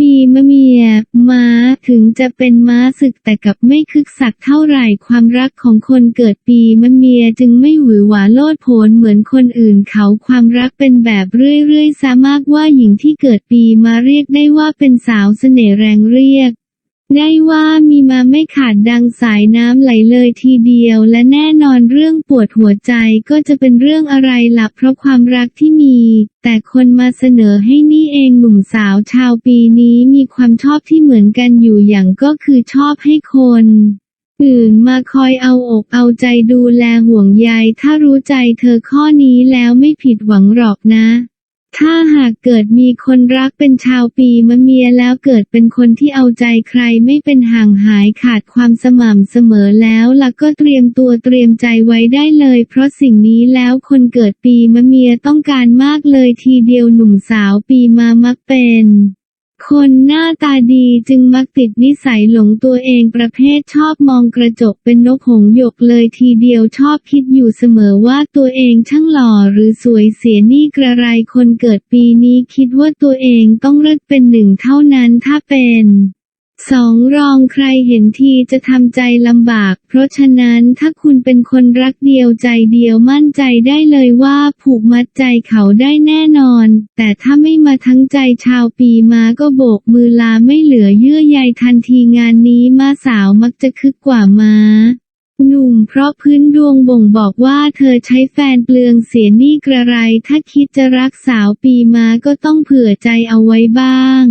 ปีมะเมีย ม้าถึงจะเป็นม้าศึกแต่กับไม่คึกสักเท่าไหร่ความรักของคนเกิดปีมะเมียจึงไม่หวือหวาโลดโผนเหมือนคนอื่นเขาความรักเป็นแบบเรื่อยๆซะมากว่าหญิงที่เกิดปีมาเรียกได้ว่าเป็นสาวเสน่ห์แรงเรียก ได้ว่ามีมาไม่ขาดดังสายน้ำไหลเลยทีเดียว และแน่นอนเรื่องปวดหัวใจก็จะเป็นเรื่องอะไรล่ะเพราะความรักที่มี แต่คนมาเสนอให้นี่เองหนุ่มสาวชาวปีนี้มีความชอบที่เหมือนกันอยู่อย่างก็คือชอบให้คนอื่นมาคอยเอาอกเอาใจดูแลห่วงใยถ้ารู้ใจเธอข้อนี้แล้วไม่ผิดหวังหรอกนะ ถ้าหากเกิดมีคนรักเป็นชาวปีมะเมียแล้วเกิดเป็นคนที่เอาใจใครไม่เป็นห่างหายขาดความสม่ำเสมอแล้วล่ะก็เตรียมตัวเตรียมใจไว้ได้เลย เพราะสิ่งนี้แล้วคนเกิดปีมะเมียต้องการมากเลยทีเดียวหนุ่มสาวปีมามักเป็น คนหน้าตาดีจึงมักติดนิสัยหลงตัวเองประเภทชอบมองกระจกเป็นนกหงหยกเลยทีเดียวชอบคิดอยู่เสมอว่าตัวเองช่างหล่อหรือสวยเสียนี่กระไรคนเกิดปีนี้คิดว่าตัวเองต้องเลิศเป็นหนึ่งเท่านั้นถ้าเป็น สองรองใครเห็นทีจะทำใจลำบาก เพราะฉะนั้นถ้าคุณเป็นคนรักเดียวใจเดียวมั่นใจได้เลยว่าผูกมัดใจเขาได้แน่นอน แต่ถ้าไม่มาทั้งใจชาวปีมาก็โบกมือลาไม่เหลือเยื่อใยทันทีงานนี้มาสาวมักจะคึกกว่าม้าหนุ่มเพราะพื้นดวงบ่งบอกว่าเธอใช้แฟนเปลืองเสียหนี่กระไร ถ้าคิดจะรักสาวปีมาก็ต้องเผื่อใจเอาไว้บ้าง